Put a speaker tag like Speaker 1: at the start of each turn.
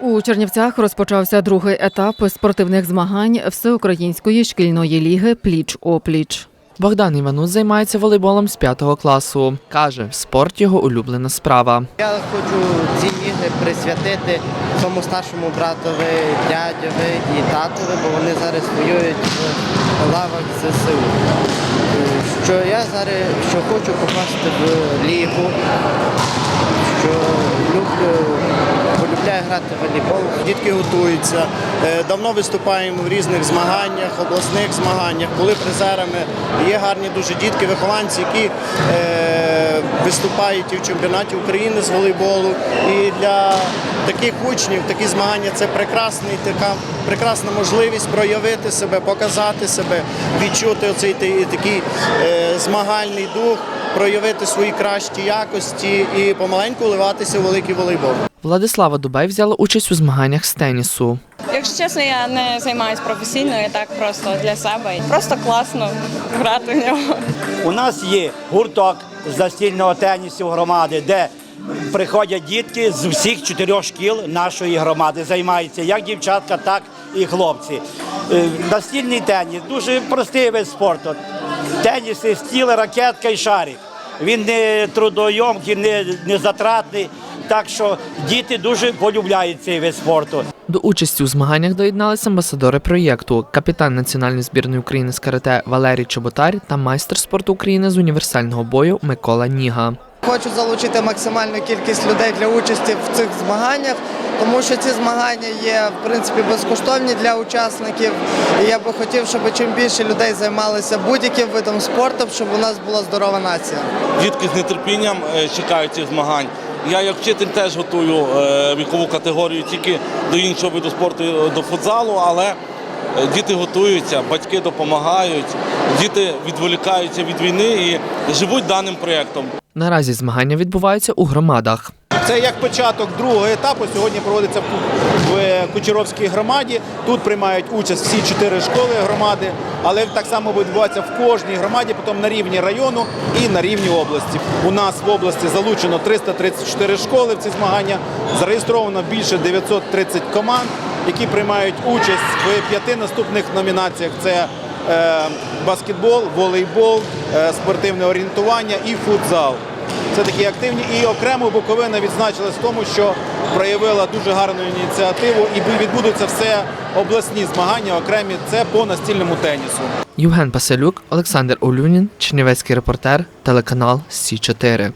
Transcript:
Speaker 1: У Чернівцях розпочався другий етап спортивних змагань всеукраїнської шкільної ліги Пліч-опліч.
Speaker 2: Богдан Іванус займається волейболом з 5 класу. Каже, спорт його улюблена справа.
Speaker 3: Я хочу ці ігри присвятити своєму старшому братові, дядьові і татові, бо вони зараз воюють в лавах ЗСУ. Що я зараз що хочу попасти в лігу, грати в волейбол.
Speaker 4: Дітки готуються. Е, Давно виступаємо в різних змаганнях, обласних змаганнях, були призерами. Є гарні дуже дітки, вихованці, які е, виступають і в чемпіонаті України з волейболу. І для таких учнів такі змагання це прекрасний, така прекрасна можливість проявити себе, показати себе, відчути оцей такий е, змагальний дух, проявити свої кращі якості і помаленьку вливатися у великий волейбол.
Speaker 2: Владислава Дубай взяла участь у змаганнях з тенісу.
Speaker 5: Якщо чесно, я не займаюся професійно, я так просто для себе. Просто класно грати в нього.
Speaker 6: У нас є гурток з настільного тенісу громади, де приходять дітки з всіх чотирьох шкіл нашої громади. Займаються як дівчатка, так і хлопці. Е, Настільний теніс дуже простий вид спорту. Теніс – стіл, ракетка і шарик. Він не трудойомкий, не, не затратний. Так що діти дуже полюбляють цей вид спорту.
Speaker 2: До участі у змаганнях доєдналися амбасадори проєкту, капітан національної збірної України з карате Валерій Чоботар та майстер спорту України з універсального бою Микола Ніга.
Speaker 3: Хочу залучити максимальну кількість людей для участі в цих змаганнях, тому що ці змагання є в принципі безкоштовні для учасників. І я би хотів, щоб чим більше людей займалися будь-яким видом спорту, щоб у нас була здорова нація.
Speaker 7: Дітки з нетерпінням е, чекають цих змагань. Я як вчитель теж готую е, вікову категорію тільки до іншого виду спорту, е, до футзалу, але е, діти готуються, батьки допомагають, діти відволікаються від війни і живуть даним проєктом.
Speaker 2: Наразі змагання відбуваються у громадах.
Speaker 4: Це як початок другого етапу. Сьогодні проводиться в- в Кучеровській громаді. Тут приймають участь всі чотири школи громади, але так само буде відбуватися в кожній громаді, потім на рівні району і на рівні області. У нас в області залучено 334 школи в ці змагання. Зареєстровано більше 930 команд, які приймають участь в п'яти наступних номінаціях. Це е, баскетбол, волейбол, е, спортивне орієнтування і футзал. Це такі активні. І окремо Буковина відзначилась в тому, що проявила дуже гарну ініціативу і відбудуться все обласні змагання, окремі це по настільному тенісу.
Speaker 2: Євген Паселюк, Олександр Олюнін, Чернівецький репортер, телеканал Сі 4